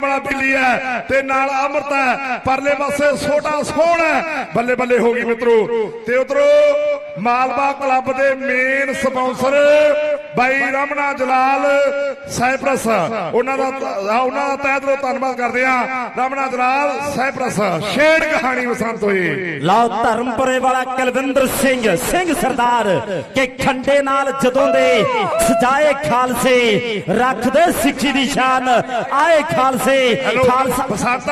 ਬੜਾ ਬਿੱਲੀ ਹੈ ਤੇ ਨਾਲ ਅਮਰਤ ਹੈ। ਪਰਲੇ ਪਾਸੇ ਛੋਟਾ ਸੋਹਣ ਹੈ। ਬੱਲੇ ਬੱਲੇ ਹੋ ਗਈ ਮਿੱਤਰੋ। ਤੇ ਉਧਰੋਂ ਮਾਲਵਾ ਕਲੱਬ ਦੇ ਮੇਨ ਸਪਾਂਸਰ ਬਾਈ ਰਮਣਾ ਜਲਾਲ ਸਾਈਪਰਸ। ਉਹਨਾਂ ਦਾ ਉਹਨਾਂ ਦਾ ਤਹਿ ਦਿਲੋਂ ਧੰਨਵਾਦ ਕਰਦੇ ਆ ਰਮਣਾ ਜਲਾਲ ਸਾਈਪਰਸ। ਸ਼ੇਡ ਕਹਾਣੀ ਬਸੰਤ ਹੋਈ। ਲਓ ਧਰਮਪੁਰੇ ਵਾਲਾ ਕੁਲਵਿੰਦਰ ਸਿੰਘ ਸਿੰਘ ਸਰਦਾਰ ਕਿ ਖੰਡੇ ਨਾਲ ਜਦੋਂ ਦੇ ਸਜਾਏ ਖਾਲਸੇ ਰੱਖਦੇ ਸਿੱਖੀ ਦੀ ਸ਼ਾਨ ਆਏ ਖਾਲਸੇ ਖਾਲਸਾ ਬਸੰਤ।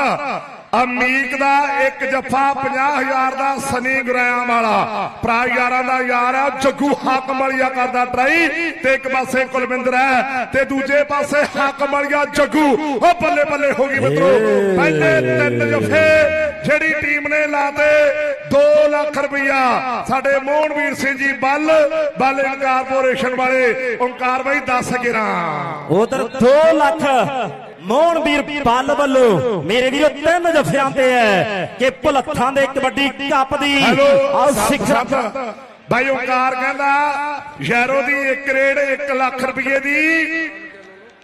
ਅਮੀਕ ਦਾ ਇੱਕ ਜੱਫਾ 50000 ਦਾ ਸਨੀ ਗੁਰਾਇਆਂ ਵਾਲਾ। ਭਰਾ ਯਾਰਾਂ ਦਾ ਯਾਰ ਆ ਜੱਗੂ ਹਾਕਮ ਵਾਲੀਆ ਕਰਦਾ ਟਰਾਈ। ਤੇ ਇੱਕ ਪਾਸੇ ਕੁਲਵਿੰਦਰ ਹੈ ਤੇ ਦੂਜੇ ਪਾਸੇ ਹਾਕਮ ਵਾਲੀਆ ਜੱਗੂ। ਉਹ ਬੱਲੇ ਬੱਲੇ ਹੋ ਗਈ ਮਿੱਤਰੋ। ਪਹਿਲੇ ਤਿੰਨ ਜੱਫੇ ਜਿਹੜੀ ਟੀਮ ਨੇ ਲਾਤੇ 2 ਲੱਖ ਰੁਪਇਆ ਸਾਡੇ ਮੋਹਨਵੀਰ ਸਿੰਘ ਜੀ ਬੱਲ ਬੱਲ ਕਾਰਪੋਰੇਸ਼ਨ ਵਾਲੇ ਓੰਕਾਰ ਬਾਈ 10 ਗਿਰਾਂ ਉਧਰ 2 ਲੱਖ। ਮੋਹਨਵੀਰ ਬੱਲ ਵੱਲੋਂ ਮੇਰੇ ਵੀਰੋ ਤਿੰਨ ਜਫਿਆਂ ਤੇ ਹੈ ਕਿ ਭੁਲੱਥਾਂ ਦੇ ਕਬੱਡੀ ਕੱਪ ਦੀ ਆਓ ਸੱਤ- ਸਿੱਖ ਸੱਤ। ਬਾਈ ਓਕਾਰ ਕਹਿੰਦਾ ਯਾਰੋ ਦੀ 1 ਕਰੇੜ 1 ਲੱਖ ਰੁਪਏ ਦੀ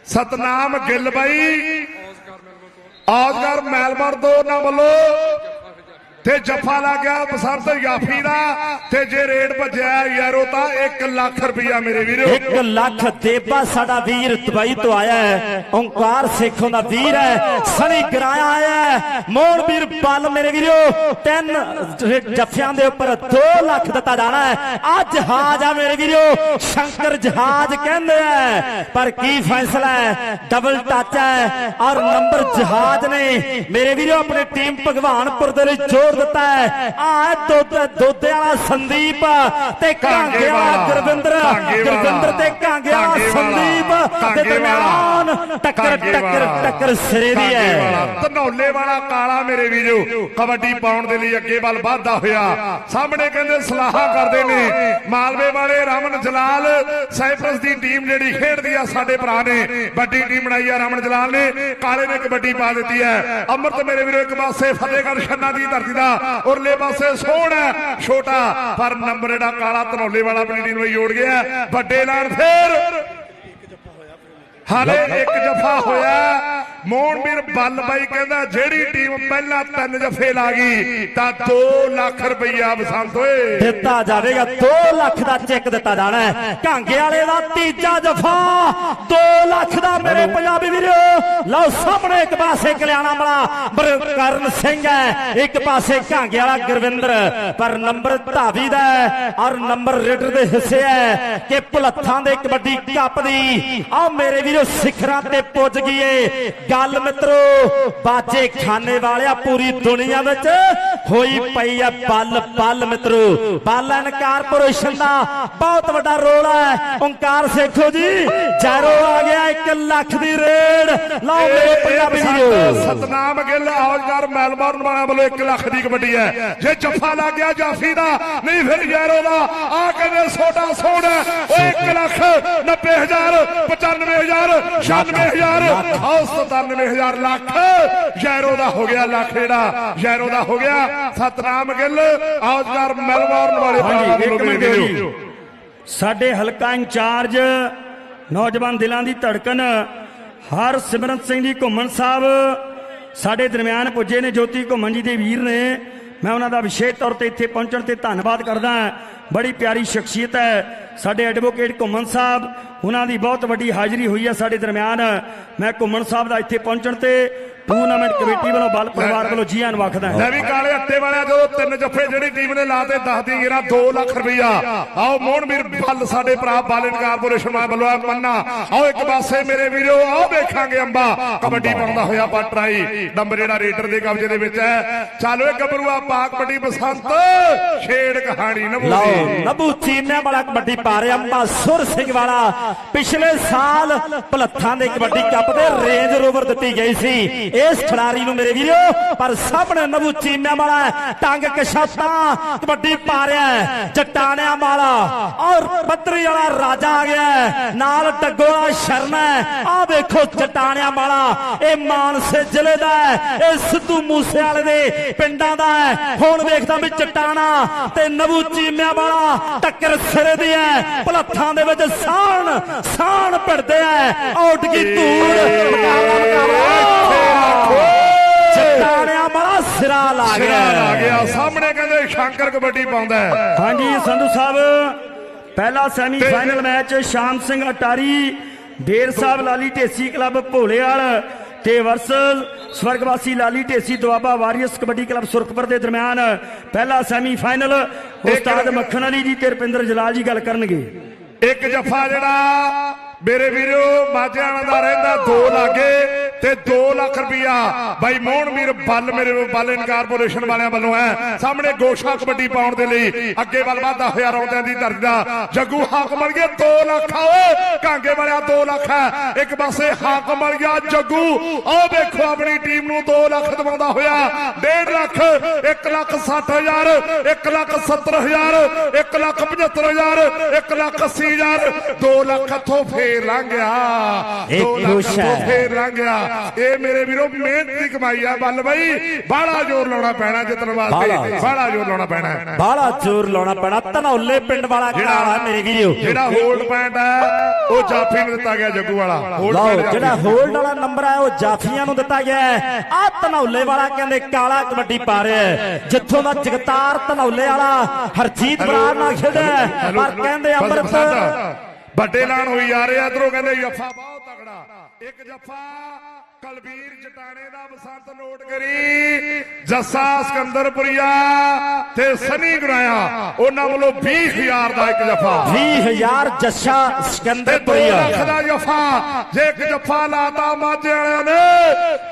ਸਤਨਾਮ ਗਿੱਲ ਬਾਈ ਆਜ਼ਗਰ ਮੈਲਬਰ ਦੋ ਨਾ ਵੱਲੋਂ ਤੇ ਜੱਫਾ ਲੱਗ ਗਿਆ ਬਸੰਤ ਯਾਫੀ ਦਾ, ਤੇ ਜੇ ਰੇਡ ਭੱਜਿਆ ਯਾਰੋ ਤਾਂ 1 ਲੱਖ ਰੁਪਇਆ ਮੇਰੇ ਵੀਰੋ। 1 ਲੱਖ ਦੇਬਾ ਸਾਡਾ ਵੀਰ ਦੁਬਈ ਤੋਂ ਆਇਆ ਹੈ। ਓੰਕਾਰ ਸੇਖੋਂ ਦਾ ਵੀਰ ਹੈ। ਸਣੀ ਗਰਾਇਆ ਆਇਆ ਹੈ। ਵੀਰ ਬੱਲ ਮੇਰੇ ਵੀਰੋ, ਤਿੰਨ ਜੱਫਿਆਂ ਦੇ ਉੱਪਰ 2 ਲੱਖ ਦਿੱਤਾ ਜਾਣਾ ਹੈ। ਆ ਜਹਾਜ਼ ਆ ਮੇਰੇ ਵੀਰੋ, ਸ਼ੰਕਰ ਜਹਾਜ਼ ਕਹਿੰਦੇ ਆ। ਪਰ ਕੀ ਫੈਸਲਾ ਹੈ? ਡਬਲ ਟੱਚ ਹੈ। ਔਰ ਨੰਬਰ ਜਹਾਜ਼ ਨੇ। ਮੇਰੇ ਵੀਰੋ, ਆਪਣੀ ਟੀਮ ਭਗਵਾਨਪੁਰ ਦੇ ਲਈ ਜੋੜ ਦਿੱਤਾ ਹੈ। ਆ ਦੁੱਧ ਦੋਦੇ ਵਾਲਾ ਸੰਦੀਪ ਤੇ ਕਾਂਗੇ ਵਾਲਾ ਗੁਰਵਿੰਦਰ। ਗੁਰਵਿੰਦਰ ਤੇ ਕਾਂਗੇ ਵਾਲਾ। ਸੰਦੀਪ ਦੇ ਕਾਂਗੇ ਦਰਮਿਆਨ। ਟੱਕਰ ਟੱਕਰ। ਟੱਕਰ ਸਿਰੇ ਦੀ ਹੈ। ਧਨੌਲੇ ਵਾਲਾ ਕਾਲਾ ਮੇਰੇ ਵੀਰੋ। ਕਬੱਡੀ ਪਾਉਣ ਦੇ ਲਈ ਅੱਗੇ ਵੱਲ ਵਧਦਾ ਹੋਇਆ। ਸਾਹਮਣੇ ਕਹਿੰਦੇ ਸਲਾਹਾਂ ਕਰਦੇ ਨੇ। ਮਾਲਵੇ ਵਾਲੇ ਰਮਨ ਜਲਾਲ ਸਾਈਪਰਸ ਦੀ ਟੀਮ ਜਿਹੜੀ ਖੇਡਦੀ ਆ ਸਾਡੇ ਭਰਾ ਨੇ। ਵੱਡੀ ਟੀਮ ਬਣਾਈ ਆ ਰਮਨ ਜਲਾਲ ਨੇ। ਕਾਲੇ ਨੇ ਕਬੱਡੀ ਪਾ ਦਿੱਤੀ ਹੈ। ਅਮਰਤ ਮੇਰੇ ਵੀਰੋ ਇੱਕ ਪਾਸੇ ਫਤਿਹਗੜ੍ਹ ਛੰਨਾ ਦੀ ਧਰਤੀ ਦਾ ਉਰਲੇ ਪਾਸੇ ਸੋਹਣਾ ਛੋਟਾ, ਪਰ ਨੰਬਰ ਜਿਹੜਾ ਕਾਲਾ ਧਨੋਲੇ ਵਾਲਾ ਆਪਣੀ ਨੂੰ ਜੋੜ ਗਿਆ ਵੱਡੇ ਐਲਾਨ ਫੇਰ। ਹਾਲੇ ਇੱਕ ਜਫਾ ਹੋਇਆ। ਮੋਹਨਵੀਰ ਬੱਲ ਬਾਈ ਕਹਿੰਦਾ ਜਿਹੜੀ ਟੀਮ ਪਹਿਲਾਂ ਤਿੰਨ ਜਫੇ ਲਾ ਗਈ ਤਾਂ 2 ਲੱਖ ਰੁਪਈਆ ਬਸੰਤ ਓਏ ਦਿੱਤਾ ਜਾਵੇਗਾ 2 ਲੱਖ ਦਾ ਚੈੱਕ ਦਿੱਤਾ ਜਾਣਾ ਹੈ। ਕਾਂਗੇ ਵਾਲੇ ਦਾ ਤੀਜਾ ਜਫਾ 2 ਲੱਖ ਦਾ ਮੇਰੇ ਪੰਜਾਬੀ ਵੀਰੋ। ਲਓ ਸਾਹਮਣੇ ਇੱਕ ਪਾਸੇ ਕਲਿਆਣਾ ਵਾਲਾ ਬਰਕਰਨ ਸਿੰਘ ਹੈ ਇੱਕ ਪਾਸੇ ਕਾਂਗੇ ਵਾਲਾ ਗੁਰਵਿੰਦਰ। ਪਰ ਨੰਬਰ ਧਾਵੀ ਦਾ ਹੈ ਔਰ ਨੰਬਰ ਰੇਡਰ ਦੇ ਹਿੱਸੇ ਹੈ ਕਿ ਭੁਲੱਥਾਂ ਦੇ ਕਬੱਡੀ ਕੱਪ ਦੀ। ਆਹ ਮੇਰੇ ਵੀਰੋ ਸਿਖਰਾਂ ਤੇ ਪੁੱਜ ਗਈ ਏ। ਗੱਲ ਮਿੱਤਰੋ ਬਾਜੇ ਖਾਨੇ ਵਾਲਿਆ ਪੂਰੀ ਦੁਨੀਆ ਵਿੱਚ ਹੋਈ ਪਈ ਆ ਬੱਲ ਬੱਲ ਮਿੱਤਰੋ। ਬਾਲਨ ਕਾਰਪੋਰੇਸ਼ਨ ਦਾ ਬਹੁਤ ਵੱਡਾ ਰੋਲ ਹੈ। ਓੰਕਾਰ ਸੇਖੋ ਜੀ ਜੈਰੋ ਆ ਗਿਆ 1 ਲੱਖ ਦੀ ਰੇਡ। ਲਓ ਮੇਰੇ ਪੰਜਾਬੀ ਵੀਰੋ। ਸਤਨਾਮ ਗਿੱਲ ਆਵਾਜ਼ਦਾਰ ਮੈਲਬੌਰਨ ਵਾਲਿਆਂ ਵੱਲੋਂ 1 ਲੱਖ ਦੀ ਕਬੱਡੀ ਹੈ। ਜੇ ਜੱਫਾ ਲੱਗ ਗਿਆ ਜਾਫੀ ਦਾ ਨਹੀਂ ਫਿਰ ਯਾਰੋ ਦਾ। ਆ ਕਹਿੰਦੇ ਛੋਟਾ ਸੋਹਣਾ ਓਏ 1 ਲੱਖ 90000 95000 96000 ਆਓ 97000 ਲੱਖ ਯਾਰੋ ਦਾ ਹੋ ਗਿਆ ਲੱਖ ਜਿਹੜਾ ਯਾਰੋ ਦਾ ਹੋ ਗਿਆ ਸਤਨਾਮ ਗਿੱਲ ਆਵਾਜ਼ਦਾਰ ਮੈਲਬੌਰਨ ਵਾਲੇ ਭਰਾਵਾਂ ਇੱਕ ਮਿੰਟ। ਜੀ। ਸਾਡੇ ਹਲਕਾ ਇੰਚਾਰਜ ਨੌਜਵਾਨ ਦਿਲਾਂ ਦੀ ਧੜਕਨ ਹਰ ਸਿਮਰਤ ਸਿੰਘ ਜੀ ਘੁੰਮਣ ਸਾਹਿਬ ਸਾਡੇ ਦਰਮਿਆਨ ਪੁੱਜੇ ਨੇ ਜੋਤੀ ਘੁੰਮਣ ਜੀ ਦੇ ਵੀਰ ਨੇ ਮੈਂ ਉਹਨਾਂ ਦਾ ਵਿਸ਼ੇਸ਼ ਤੌਰ ਤੇ ਇੱਥੇ ਪਹੁੰਚਣ ਤੇ ਧੰਨਵਾਦ ਕਰਦਾ ਬੜੀ ਪਿਆਰੀ ਸ਼ਖਸੀਅਤ ਹੈ ਸਾਡੇ ਐਡਵੋਕੇਟ ਘੁੰਮਣ ਸਾਹਿਬ ਉਹਨਾਂ ਦੀ ਬਹੁਤ ਵੱਡੀ ਹਾਜ਼ਰੀ ਹੋਈ ਹੈ ਸਾਡੇ ਦਰਮਿਆਨ। ਮੈਂ ਘੁੰਮਣ ਸਾਹਿਬ ਦਾ ਇੱਥੇ ਪਹੁੰਚਣ ਤੇ ਟੂਰਨਾਮੈਂਟ ਕਮੇਟੀ ਵੱਲੋਂ ਬਲ ਪਰਿਵਾਰ ਵੱਲੋਂ ਜੀ ਆਇਆਂ ਆਖਦਾ ਹਾਂ। ਲੈ ਵੀ ਕਾਲੇ ਹੱਤੇ ਵਾਲਿਆ ਜਦੋਂ ਤਿੰਨ ਜੱਫੇ ਜਿਹੜੀ ਟੀਮ ਨੇ ਲਾਤੇ 10 ਦੀ ਗੇਰਾ 2 ਲੱਖ ਰੁਪਈਆ। ਆਓ ਮੋਹਨਵੀਰ ਬੱਲ ਸਾਡੇ ਭਰਾ ਬਾਲਨ ਕਾਰਪੋਰੇਸ਼ਨ ਵਾਲਾ ਵੱਲੋਂ ਆ ਮੰਨਾ। ਆਓ ਇੱਕ ਪਾਸੇ ਮੇਰੇ ਵੀਰੋ ਆਓ ਵੇਖਾਂਗੇ ਅੰਬਾ। ਕਬੱਡੀ ਪਾਉਂਦਾ ਹੋਇਆ ਪਟਰਾਈ ਨੰਬਰ ਜਿਹੜਾ ਰੇਡਰ ਦੇ ਕਬਜ਼ੇ ਦੇ ਵਿੱਚ ਹੈ। ਚੱਲ ਓਏ ਗੱਭਰੂਆ ਪਾ ਕਬੱਡੀ ਬਸੰਤ। ਛੇੜ ਕਹਾਣੀ ਲਓ ਨਮੂਦੀ ਨਬੂ ਵਾਲਾ ਕਬੱਡੀ ਪਾ ਰਿਹਾ ਅੰਬਾ। ਸੁਰ ਸਿੰਘ ਵਾਲਾ ਪਿਛਲੇ ਸਾਲ ਭਲੱਥਾਂ ਦੇ ਕਬੱਡੀ ਕੱਪ ਦੇ ਰੇਂਜ ਰੋਵਰ ਦਿੱਤੀ ਗਈ ਸੀ। ਇਸ ਖਿਡਾਰੀ ਨੂੰ ਮੇਰੇ ਵੀਰੋ ਪਰ ਸਾਹਮਣੇ ਨਵੂ ਚੀਮਿਆਂ ਵਾਲਾ ਹੈ, ਟੰਗ ਕਸ਼ਾਤਾ ਕਬੱਡੀ ਪਾ ਰਿਹਾ ਜਟਾਣਿਆਂ ਵਾਲਾ ਔਰ ਬੱਤਰੀ ਵਾਲਾ ਰਾਜਾ ਆ ਗਿਆ ਨਾਲ ਡੱਗੋ ਵਾਲਾ ਆ ਵੇਖੋ ਜਟਾਣਿਆਂ ਵਾਲਾ ਇਹ ਮਾਨਸੇ ਜ਼ਿਲ੍ਹੇ ਦਾ ਇਹ ਸਿੱਧੂ ਮੂਸੇ ਵਾਲੇ ਦੇ ਪਿੰਡਾਂ ਦਾ ਹੈ ਹੁਣ ਵੇਖਦਾ ਵੀ ਚਟਾਣਾ ਤੇ ਨਵੂ ਚੀਮਿਆਂ ਵਾਲਾ ਟੱਕਰ ਸਿਰੇ ਦੀ ਹੈ ਪਲੱਥਾਂ ਦੇ ਵਿੱਚ ਸਾਣ ਸਾਣ ਭਿੜਦੇ ਹੈ ਆਊਟ ਕੀ ਧੂੜ ਮੁਕਾਬਲਾ ਮੁਕਾਬਲਾ ਚਟਾਣਿਆਂ ਵਾਲਾ ਸਿਰਾ ਲਾ ਸਿਰਾ ਆ ਗਿਆ ਗਿਆ ਸਾਹਮਣੇ ਸ਼ੰਕਰ ਕਬੱਡੀ ਪਾਉਂਦਾ ਹੈ। ਹਾਂਜੀ ਸੰਧੂ ਸਾਹਿਬ ਪਹਿਲਾ semi final match Sham Singh Attari ਡੇਰ Sahib Lali Dhesi club Bholewal ਤੇ ਵਰਸਲ ਸਵਰਗਵਾਸੀ ਲਾਲੀ ਢੇਸੀ ਦੁਆਬਾ ਵਾਰੀਅਰਸ ਕਬੱਡੀ ਕਲੱਬ ਸੁਰਖਪੁਰ ਦੇ ਦਰਮਿਆਨ ਪਹਿਲਾ ਸੈਮੀ ਫਾਈਨਲ ਉਸਤਾਦ ਮੱਖਣ ਅਲੀ ਜੀ ਤੇ ਰਪਿੰਦਰ ਜਲਾਲ ਜੀ ਗੱਲ ਕਰਨਗੇ। ਇੱਕ ਜਫਾ ਜਿਹੜਾ ਮੇਰੇ ਵੀਰੋ ਮਾਝਿਆਣਾ ਦਾ ਰਹਿੰਦਾ 2 ਲਾਗੇ। ਤੇ 2 ਲੱਖ ਰੁਪਇਆ ਬਾਈ ਮੋਹਨ ਵੀਰ ਬੱਲ ਮੇਰੇ ਬੱਲ ਇਨਕਾਰਪੋਰੇਸ਼ਨ ਵਾਲਿਆਂ ਵੱਲੋਂ ਹੈ। ਸਾਹਮਣੇ ਗੋਸ਼ਾ ਕਬੱਡੀ ਪਾਉਣ ਦੇ ਲਈ ਅੱਗੇ ਵੱਲ ਵਾਧਾ ਹੋਇਆ ਰੌਂਦਿਆਂ ਦੀ ਧਰਤੀ ਦਾ ਜੱਗੂ ਹਾਕ ਬਣ ਗਿਆ 2 ਲੱਖ ਆ ਓਏ। ਕਾਂਗੇ ਵਾਲਿਆ 2 ਲੱਖ ਹੈ। ਇੱਕ ਪਾਸੇ ਹਾਕ ਬਣ ਗਿਆ ਜੱਗੂ। ਆਹ ਵੇਖੋ ਆਪਣੀ ਟੀਮ ਨੂੰ 2 ਲੱਖ ਦਵਾਉਂਦਾ ਹੋਇਆ। 1.5 ਲੱਖ 1 ਲੱਖ 60 ਹਜ਼ਾਰ 1 ਲੱਖ 70 ਹਜ਼ਾਰ 1 ਲੱਖ 75 ਹਜ਼ਾਰ 1 ਲੱਖ 80 ਹਜ਼ਾਰ। 2 ਲੱਖ ਇੱਥੋਂ ਫੇਰ ਲੰਘ ਗਿਆ। ਇਹ 2 ਲੱਖ ਫੇਰ ਲੰਘ ਗਿਆ। ਇਹ ਮੇਰੇ ਵੀਰੋ ਮਿਹਨਤ ਦੀ ਕਮਾਈ ਆ ਬੱਲ ਬਾਈ। ਬਾਹਲਾ ਜ਼ੋਰ ਲਾਉਣਾ ਪੈਣਾ ਜਿੱਤਣ ਵਾਸਤੇ। ਬਾਹਲਾ। ਜ਼ੋਰ ਲਾਉਣਾ ਪੈਣਾ। ਬਾਹਲਾ ਜ਼ੋਰ ਲਾਉਣਾ ਪੈਣਾ। ਧਨੌਲੇ ਪਿੰਡ ਵਾਲਾ ਕਾਲਾ ਮੇਰੇ ਵੀਰੋ। ਜਿਹੜਾ ਹੋਲਡ ਪੁਆਇੰਟ ਹੈ ਉਹ ਜਾਫੀ ਨੂੰ ਦਿੱਤਾ ਗਿਆ ਜੱਗੂ ਵਾਲਾ। ਲਓ ਜਿਹੜਾ ਹੋਲਡ ਵਾਲਾ ਨੰਬਰ ਹੈ ਉਹ ਜਾਫੀਆਂ ਨੂੰ ਦਿੱਤਾ ਗਿਆ ਆ ਧਨੌਲੇ ਵਾਲਾ ਕਹਿੰਦੇ ਕਾਲਾ ਕਬੱਡੀ ਪਾ ਰਿਹਾ ਜਿੱਥੋਂ ਦਾ ਜਗਤਾਰ ਧਨੌਲੇ ਵਾਲਾ ਹਰਜੀਤ ਬਰਾੜ ਨਾਲ ਖੇਡਿਆ। ਪਰ ਕਹਿੰਦੇ ਅੰਮ੍ਰਿਤ ਵੱਡੇ ਐਲਾਨ ਹੋਈ ਜਾ ਰਹੇ। ਆ ਇਧਰੋਂ ਕਹਿੰਦੇ ਜੱਫਾ ਬਹੁਤ ਤਗੜਾ ਇੱਕ ਜੱਫਾ ਕਲਬੀਰ ਜਟਾਣੇ ਦਾ ਬਸੰਤ ਨੋਟ ਕਰੀ। ਜੱਸਾ ਸਿਕੰਦਰਪੁਰੀਆ ਤੇ ਸਨੀ ਗੁਰਾਇਆ ਉਹਨਾਂ ਵੱਲੋਂ 20000 ਦਾ ਇੱਕ ਜੱਫਾ। 20000 ਜੱਸਾ ਤੇ 2 ਸਿਕੰਦਰਪੁਰੀਆ। ਲੱਖ ਦਾ ਜੱਫਾ। ਜੇ ਇੱਕ ਜੱਫਾ ਲਾਤਾ ਮਾਝੇ ਵਾਲਿਆਂ ਨੇ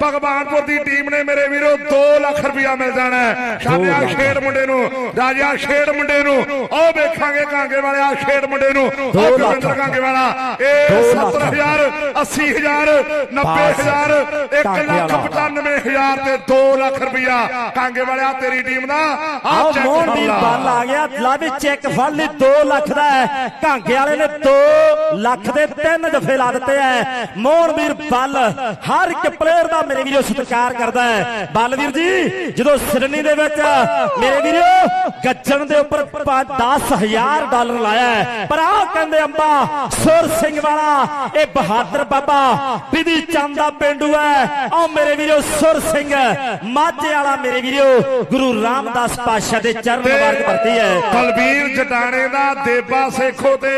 ਭਗਵਾਨਪੁਰ ਦੀ ਟੀਮ ਨੇ ਮੇਰੇ ਵੀਰੋ 2 ਲੱਖ ਰੁਪਇਆ ਮਿਲ ਜਾਣਾ ਲੱਖ। ਖੇਡ ਮੁੰਡੇ ਨੂੰ ਰਾਜਾ ਖੇਡ ਮੁੰਡੇ ਨੂੰ ਉਹ ਵੇਖਾਂਗੇ ਕਾਂਗੇ ਵਾਲਿਆ ਖੇਡ ਮੁੰਡੇ ਨੂੰ। ਉਹ ਲੱਖ। ਗੁਰਵਿੰਦਰ ਕਾਂਗੇ ਵਾਲਾ ਇਹ ਦੋ ਲੱਖ। 70000 80000 90000 1 ਲੱਖ 95 ਹਜ਼ਾਰ ਤੇ 2 ਲੱਖ ਰੁਪਇਆ ਕਾਂਗੇ ਵਾਲਿਆ ਤੇਰੀ ਟੀਮ ਦਾ ਆ ਮੋਹਨ ਦੀ ਬੱਲ ਆ। ਗਿਆ। ਲਾਵੇ ਚੈੱਕ ਫੜ ਲਈ 2 ਲੱਖ ਦਾ ਕਾਂਗੇ ਵਾਲੇ ਨੇ 2 ਲੱਖ ਦੇ ਤਿੰਨ ਜਫੇ ਲਾ ਦਿੱਤੇ ਐ ਮੋਹਨਵੀਰ ਬੱਲ ਹਰ ਇੱਕ ਪਲੇਅਰ ਦਾ ਮੇਰੇ ਵੀਰੋ ਸਤਿਕਾਰ ਕਰਦਾ ਹੈ। ਬਲਵੀਰ ਜੀ ਜਦੋਂ ਸਿਡਨੀ ਦੇ ਵਿੱਚ ਮੇਰੇ ਵੀਰੋ ਗੱਜਣ ਦੇ ਉੱਪਰ 10000 ਡਾਲਰ ਲਾਇਆ ਪਰ ਆਹ ਕਹਿੰਦੇ ਅੰਬਾ ਸੁਰ ਸਿੰਘ ਵਾਲਾ ਇਹ ਬਹਾਦਰ ਬਾਬਾ ਬਿਧੀ ਚੰਦ ਦਾ ਪਿੰਡੂ ਹੈ। ਆਹ ਮੇਰੇ ਵੀਰੋ ਸੁਰ ਸਿੰਘ ਮਾਝੇ ਵਾਲਾ ਮੇਰੇ ਵੀਰੋ ਗੁਰੂ ਰਾਮਦਾਸ ਪਾਤਸ਼ਾਹ ਦੇ ਚਰਨ ਮੁਬਾਰਕ ਵਰਤੀ ਹੈ। ਬਲਬੀਰ ਜਟਾਣੇ ਦਾ ਦੇਬਾ ਸੇਖੋ ਤੇ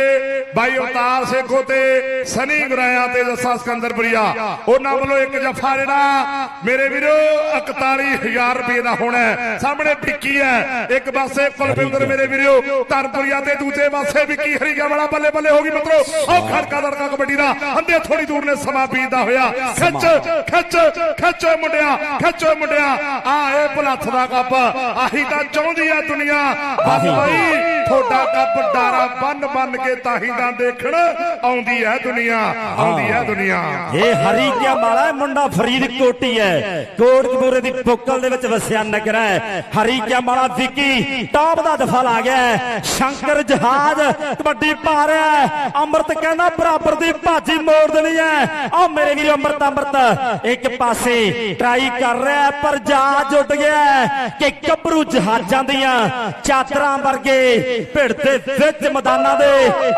ਬਾਈ ਅਵਤਾਰ ਸੇਖੋ ਤੇ ਸਨੀ ਗੁਰਾਇਆ ਤੇ ਜੱਸਾ ਸਿਕੰਦਰਪੁਰੀਆ ਉਹਨਾਂ ਵੱਲੋਂ ਇੱਕ ਜਫਾ ਜਿਹੜਾ ਮੇਰੇ ਵੀਰੋ 41000 ਰੁਪਏ ਦਾ ਹੋਣਾ। ਸਾਹਮਣੇ ਟਿੱਕੀ ਹੈ। ਇੱਕ ਪਾਸੇ ਕੁਲਵਿੰਦਰ ਮੇਰੇ ਵੀਰੋ ਧਰਮਪੁਰੀਆ ਤੇ ਦੂਜੇ ਪਾਸੇ ਵਿੱਕੀ ਹਰੀਗਾ ਵਾਲਾ ਬੱਲੇ ਬੱਲੇ ਹੋ ਗਈ ਮਿੱਤਰੋ। ਉਹ ਖੜਕਾ ਦੜਕਾ ਕਬੱਡੀ ਦਾ ਅੰਦੇ ਥੋੜੀ ਦੂਰ ਨੇ ਸਮਾਂ ਬੀਤਦਾ ਹੋਇਆ। ਖਿੱਚ ਖਿੱਚ ਖਿੱਚ ਓਏ ਮੁੰਡਿਆ ਖਿੱਚ ਮੁੰਡਿਆ। ਆ ਇਹ ਭਲੱਥ ਦਾ ਕੱਪ ਆਹੀ ਤਾਂ ਚਾਹੁੰਦੀ ਆ ਦੁਨੀਆ। ਬਸ ਭਾਈ ਤੁਹਾਡਾ ਕੱਪ ਡਾਰਾ ਬੰਨ ਬੰਨ ਕੇ ਤਾਹੀ ਤਾਂ ਦੇਖਣ ਆਉਂਦੀ ਹੈ ਦੁਨੀਆ ਆਉਂਦੀ ਹੈ ਦੁਨੀਆ। ਇਹ ਹਰੀ ਕਿਆ ਮਾਲਾ ਮੁੰਡਾ ਫਰੀਦ ਕੋਟੀ ਹੈ। ਕੋਟਕਪੂਰੇ ਦੀ ਪੁੱਕਲ ਦੇ ਵਿੱਚ ਵਸਿਆ ਨਗਰ ਹੈ। ਹਰੀ ਕਿਆ ਮਾਲਾ ਵਿੱਕੀ ਟਾਪ ਦਾ ਦਫਾ ਲਾ ਗਿਆ। ਸ਼ੰਕਰ ਜਹਾਜ਼ ਕਬੱਡੀ ਪਾ ਰਿਹਾ ਅੰਮ੍ਰਿਤ ਕਹਿੰਦਾ ਬਰਾਬਰ ਦੀ ਭਾਜੀ ਮੋੜ ਦੇਣੀ ਹੈ। ਆ ਮੇਰੇ ਵੀਰ ਅੰਮ੍ਰਿਤ ਅੰਮ੍ਰਿਤ। ਇੱਕ ਪਾਸੇ ਟਰਾਈ ਕਰ ਰਿਹਾ ਪਰ ਜਹਾਜ਼ ਉੱਡ ਗਿਆ ਕਿ ਗੱਭਰੂ ਜਹਾਜ਼ਾਂ ਦੀਆਂ ਚਾਦਰਾਂ ਵਰਗੇ ਭਿੜ ਦੇ ਵਿੱਚ ਮੈਦਾਨਾਂ ਦੇ।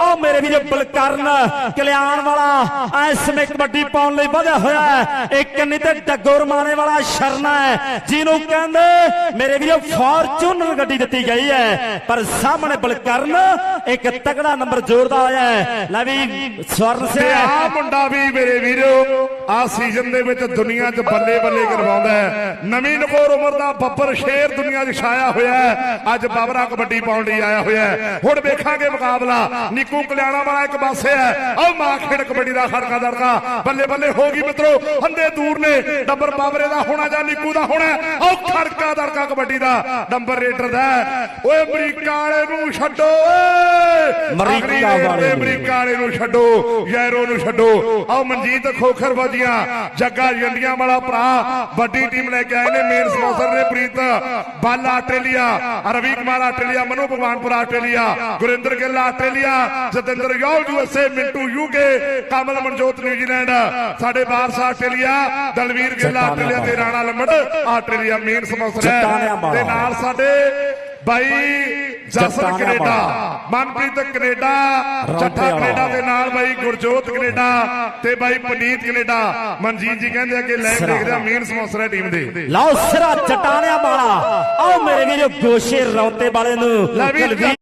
ਆ ਮੇਰੇ ਵੀਰ ਬਲਕਰਨ, ਕਲਿਆਣ ਵਾਲਾ ਐਸ ਸਮੇਂ ਕਬੱਡੀ ਪਾਉਣ ਲਈ ਵਧਿਆ ਹੋਇਆ ਹੈ। ਇੱਕ ਨਹੀਂ ਤੇ ਡੱਗੋ ਰਮਾਣੇ ਵਾਲਾ ਸ਼ਰਨਾ ਹੈ, ਜਿਹਨੂੰ ਕਹਿੰਦੇ ਮੇਰੇ ਵੀਰੋ ਫਾਰਚੂਨਰ ਗੱਡੀ ਦਿੱਤੀ ਗਈ ਹੈ। ਪਰ ਸਾਹਮਣੇ ਬਲਕਰਨ, ਇੱਕ ਤਕੜਾ ਨੰਬਰ ਜੋੜਦਾ ਹੋਇਆ ਹੈ। ਲੈ ਵੀ ਸਵਰਨ ਸਿੰਘ। ਆ ਮੁੰਡਾ ਵੀ ਮੇਰੇ ਵੀਰੋ ਆ ਸੀਜ਼ਨ ਦੇ ਵਿੱਚ ਦੁਨੀਆ 'ਚ ਬੱਲੇ ਬੱਲੇ ਕਰਵਾਉਂਦਾ ਹੈ। ਨਵੀਂ ਨਕੋਰ ਉਮਰ ਦਾ ਬੱਬਰ ਸ਼ੇਰ ਦੁਨੀਆ 'ਚ ਛਾਇਆ ਹੋਇਆ ਹੈ। ਅੱਜ ਬਾਬਰਾ ਕਬੱਡੀ ਪਾਉਣ ਲਈ ਆਇਆ ਹੋਇਆ ਹੁਣ ਵੇਖਾਂਗੇ ਮੁਕਾਬਲਾ। ਨਿੱਕੂ ਕਲਿਆਣਾ ਵਾਲਾ ਇੱਕ ਪਾਸੇ ਹੈ। ਉਹ ਮਾਂ ਖੇਡ ਕਬੱਡੀ ਦਾ ਖੜਕਾ ਦੜਕਾ। ਬੱਲੇ ਬੱਲੇ ਹੋ ਗਈ ਮਿੱਤਰੋ। ਹੰਦੇ ਦੂਰ ਨੇ। ਡੱਬਰ ਬਾਬਰੇ ਦਾ ਹੋਣਾ ਜਾਂ ਨਿੱਕੂ ਦਾ ਹੋਣਾ ਉਹ ਖੜਕਾ ਦੜਕਾ ਕਬੱਡੀ ਦਾ। ਨੰਬਰ ਰੇਟਰ ਦਾ। ਓਏ ਅਮਰੀਕਾ ਵਾਲੇ ਨੂੰ ਛੱਡੋ। ਅਮਰੀਕਾ ਵਾਲੇ। ਅਮਰੀਕਾ ਵਾਲੇ ਨੂੰ ਛੱਡੋ। ਯੈਰੋ ਨੂੰ ਛੱਡੋ। ਆਓ ਮਨਜੀਤ ਖੋਖਰ ਵਾਜੀਆਂ ਜੱਗਾ ਜੰਡੀਆਂ ਵਾਲਾ ਭਰਾ। ਵੱਡੀ ਟੀਮ ਲੈ ਕੇ ਆਏ ਨੇ। ਮੇਨ ਸਪਾਂਸਰ ਨੇ Preet. Bala Australia Ravi Kumar Australia Manu Bhagwanpur Australia Gurinder Gill Australia Jatinder ਯੋ USA Mintu UK Kamal Manjot New Zealand ਸਾਡੇ ਬਾਰਸ ਆਸਟ੍ਰੇਲੀਆ ਦਲਵੀਰ ਗਿੱਲ ਆਸਟ੍ਰੇਲੀਆ ਤੇ Rana Lammar Australia main sponsor ਹੈ। ਤੇ ਨਾਲ ਸਾਡੇ ਬਾਈ ਜਸਨ। Canada Manpreet Canada Chattha. Canada ਦੇ ਨਾਲ ਬਾਈ ਗੁਰਜੋਤ ਕੈਨੇਡਾ ਤੇ ਬਾਈ ਪਨੀਤ ਕੈਨੇਡਾ ਮਨਜੀਤ ਜੀ ਕਹਿੰਦੇ ਆ ਕਿ ਲਾਈਵ ਸਿਰਾ। ਦੇਖਦੇ ਆ ਮੇਨ ਸਪਾਂਸਰ ਹੈ ਟੀਮ ਦੇ ਲਓ ਸਿਰਾ ਚਟਾਣਿਆਂ ਵਾਲਾ ਆਓ ਮੇਰੇ ਵੀਰੋ ਗੋਸ਼ੇ ਰੌਤੇ ਵਾਲੇ ਨੂੰ ਲੈ